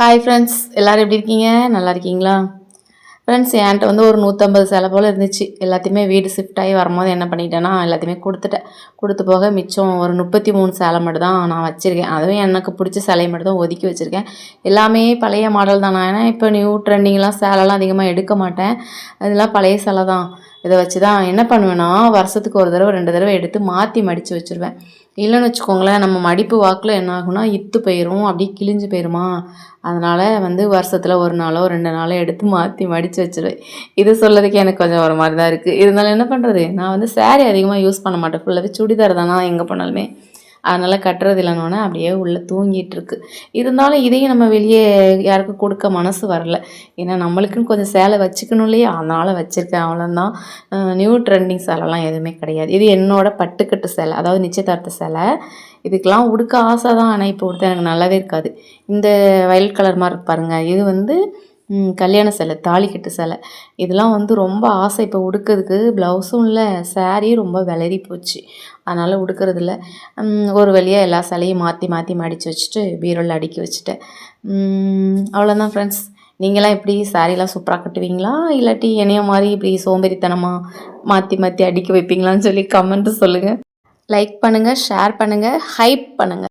Hi friends எல்லோரும் எப்படி இருக்கீங்க? நல்லா இருக்கீங்களா? ஃப்ரெண்ட்ஸ் என்கிட்ட வந்து ஒரு நூற்றம்பது சேலை போல் இருந்துச்சு. எல்லாத்தையுமே வீடு ஷிஃப்ட் ஆகி வரும்போது என்ன பண்ணிட்டேன்னா எல்லாத்தையுமே கொடுத்துட்டேன். கொடுத்து போக மிச்சம் ஒரு முப்பத்தி மூணு சேலை மட்டும் தான் நான் வச்சுருக்கேன். அதுவும் எனக்கு பிடிச்ச சேலையை மட்டும் தான் ஒதுக்கி வச்சுருக்கேன். எல்லாமே பழைய மாடல் தான். நான் ஏன்னா இப்போ நியூ ட்ரெண்டிங்லாம் சேலைலாம் அதிகமாக எடுக்க மாட்டேன். அதெல்லாம் பழைய சேலை தான். இதை வச்சு தான் என்ன பண்ணுவேன்னா வருஷத்துக்கு ஒரு தடவை ரெண்டு தடவை எடுத்து மாற்றி மடித்து வச்சுருவேன். இல்லைன்னு வச்சுக்கோங்களேன் நம்ம மடிப்பு வாக்கில் என்ன ஆகுனா இத்து போயிடும் அப்படியே கிழிஞ்சு போயிருமா? அதனால் வந்து வருஷத்தில் ஒரு நாளோ ரெண்டு நாளோ எடுத்து மாற்றி மடித்து வச்சுருவேன் இது சொல்லதுக்கு எனக்கு கொஞ்சம் ஒரு மாதிரி தான் இருக்குது இருந்தாலும் என்ன பண்ணுறது நான் வந்து சேரீ அதிகமாக யூஸ் பண்ண மாட்டேன். ஃபுல்லாகவே சுடிதார் தானா? எங்கே போனாலுமே. அதனால் கட்டுறது இல்லைனோடனே அப்படியே உள்ளே தூங்கிட்டுருக்கு. இருந்தாலும் இதையும் நம்ம வெளியே யாருக்கும் கொடுக்க மனசு வரல. ஏன்னா நம்மளுக்குன்னு கொஞ்சம் சேலை வச்சுக்கணும் இல்லையா? அதனால் வச்சுருக்கேன். அவ்வளோதான் நியூ ட்ரெண்டிங் சேலைலாம் எதுவுமே கிடையாது. இது என்னோட பட்டுக்கட்டு சேலை. அதாவது நிச்சயதார்த்த சேலை. இதுக்கெலாம் உடுக்க ஆசை தான். ஆனால் இப்போ கொடுத்தா எனக்கு நல்லாவே இருக்காது. இந்த வயல் கலர் மாதிரி பாருங்கள் இது வந்து கல்யாண சேலை தாலிக்கட்டு சேலை. இதெல்லாம் வந்து ரொம்ப ஆசை. இப்போ உடுக்கிறதுக்கு ப்ளவுஸும் இல்லை சாரீ ரொம்ப விளறி போச்சு. அதனால் உடுக்கிறதில்ல. ஒரு வழியாக எல்லா சேலையும் மாற்றி மாற்றி மடித்து வச்சுட்டு பீரோவில் அடுக்கி வச்சுட்டேன். அவ்வளோதான் ஃப்ரெண்ட்ஸ் நீங்களாம் எப்படி சாரீலாம் சூப்பராக கட்டுவீங்களா? இல்லாட்டி என்னைய மாதிரி இப்படி சோம்பேறித்தனமாக மாற்றி மாற்றி அடிக்க வைப்பீங்களான்னு சொல்லி கமெண்ட்டு சொல்லுங்கள் லைக் பண்ணுங்கள் ஷேர் பண்ணுங்கள் ஹைப் பண்ணுங்கள்